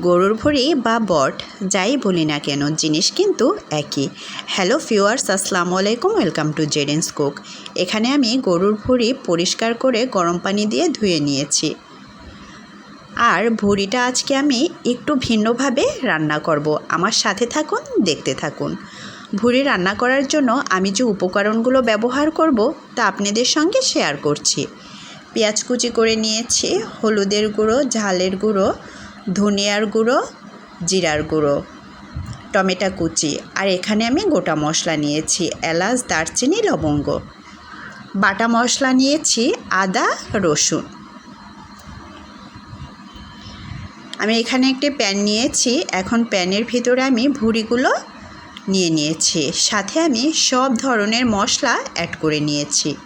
গরুর ভুঁড়ি বা বট, যাই বলি না কেন, জিনিস কিন্তু একই। হ্যালো ফিওয়ার্স আসসালামু আলাইকুম ওয়েলকাম টু জেডেন্স কুক এখানে আমি গরুর ভুঁড়ি পরিষ্কার করে গরম পানি দিয়ে ধুয়ে নিয়েছি। আর ভুঁড়িটা আজকে আমি একটু ভিন্নভাবে রান্না করব। আমার সাথে থাকুন, দেখতে থাকুন। ভুঁড়ি রান্না করার জন্য আমি যে উপকরণগুলো ব্যবহার করব, তা আপনাদের সঙ্গে শেয়ার করছি। পেঁয়াজ কুচি করে নিয়েছি, হলুদের গুঁড়ো, ঝালের গুঁড়ো ধনিয়ার গুঁড়ো, জিরার গুঁড়ো, টমেটো কুচি, আর এখানে আমি গোটা মশলা নিয়েছি, এলাচ, দারচিনি, লবঙ্গ। বাটা মশলা নিয়েছি আদা, রসুন। আমি এখানে একটি প্যান নিয়েছি, এখন প্যানের ভিতরে আমি ভুঁড়িগুলো নিয়ে নিয়েছি, সাথে আমি সব ধরনের মশলা অ্যাড করে নিয়েছি।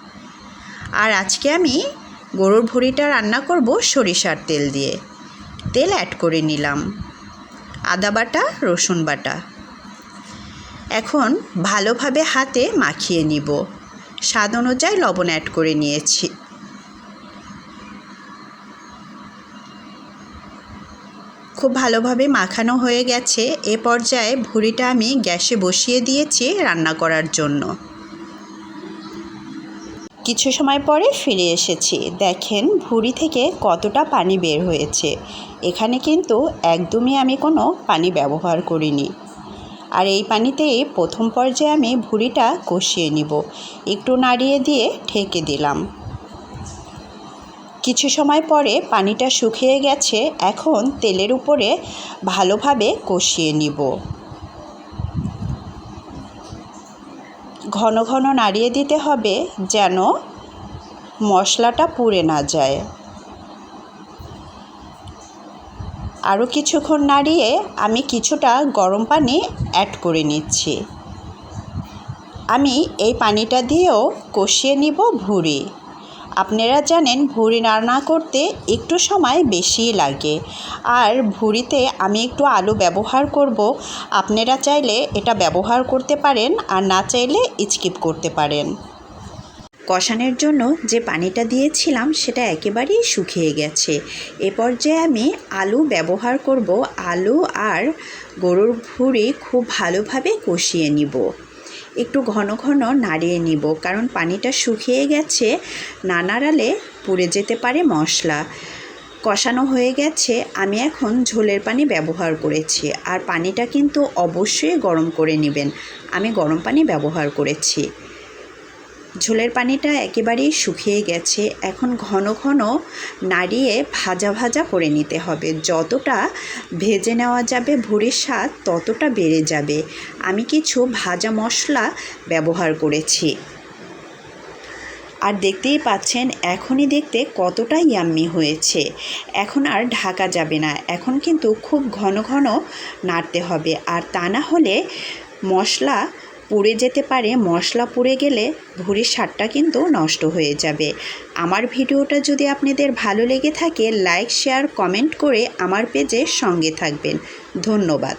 আর আজকে আমি গরুর ভুঁড়িটা রান্না করব সরিষার তেল দিয়ে। তেল অ্যাড করে নিলাম। আদা বাটা, রসুন বাটা। এখন ভালোভাবে হাতে মাখিয়ে নিব। স্বাদ অনুযায়ী লবণ অ্যাড করে নিয়েছি। খুব ভালোভাবে মাখানো হয়ে গেছে। এ পর্যায়ে ভুঁড়িটা আমি গ্যাসে বসিয়ে দিয়েছি রান্না করার জন্য। কিছু সময় পরে ফিরে এসেছি। দেখেন, ভুঁড়ি থেকে কতটা পানি বের হয়েছে। এখানে কিন্তু একদমই আমি কোনো পানি ব্যবহার করিনি। আর এই পানিতেই প্রথম পর্যায়ে আমি ভুঁড়িটা কষিয়ে নিব। একটু নাড়িয়ে দিয়ে ঢেকে দিলাম। কিছু সময় পরে পানিটা শুকিয়ে গেছে। এখন তেলের উপরে ভালোভাবে কষিয়ে নিব। ঘন ঘন নাড়িয়ে দিতে হবে যেন মশলাটা পুড়ে না যায়। আরও কিছুক্ষণ নাড়িয়ে আমি কিছুটা গরম পানি অ্যাড করে নিচ্ছি। আমি এই পানিটা দিয়েও কষিয়ে নিব ভুঁড়ি। আপনারা জানেন ভুঁড়ি রান্না করতে একটু সময় বেশি লাগে। আর ভুঁড়িতে আমি একটু আলু ব্যবহার করব। আপনারা চাইলে এটা ব্যবহার করতে পারেন আর না চাইলে স্কিপ করতে পারেন। কষানোর জন্য যে পানিটা দিয়েছিলাম সেটা একেবারেই শুকিয়ে গেছে। এ পর্যায়ে আমি আলু ব্যবহার করব। আলু আর গরুর ভুঁড়ি খুব ভালোভাবে কষিয়ে নিব। একটু ঘন ঘন নাড়িয়ে নিব, কারণ পানিটা শুকিয়ে গেছে, না নাড়ালে পুড়ে যেতে পারে মশলা। কষানো হয়ে গেছে, আমি এখন ঝোলের পানি ব্যবহার করেছি, আর পানিটা কিন্তু অবশ্যই গরম করে নেবেন। আমি গরম পানি ব্যবহার করেছি। ঝোলের পানিটা একেবারেই শুকিয়ে গেছে। এখন ঘন ঘন নাড়িয়ে ভাজা ভাজা করে নিতে হবে। যতটা ভেজে নেওয়া যাবে ভুঁড়ির স্বাদ ততটা বেড়ে যাবে। আমি কিছু ভাজা মশলা ব্যবহার করেছি। আর দেখতেই পাচ্ছেন, এখনই দেখতে কতটা ইয়াম্মি হয়েছে। এখন আর ঢাকা যাবে না। এখন কিন্তু খুব ঘন ঘন নাড়তে হবে। আর তা না হলে মশলা পুড়ে যেতে পারে, মশলা পুড়ে গেলে ভুঁড়ির স্বাদটা কিন্তু নষ্ট হয়ে যাবে। আমার ভিডিওটা যদি আপনাদের ভালো লেগে থাকে, লাইক, শেয়ার, কমেন্ট করে আমার পেজে সঙ্গে থাকবেন। ধন্যবাদ।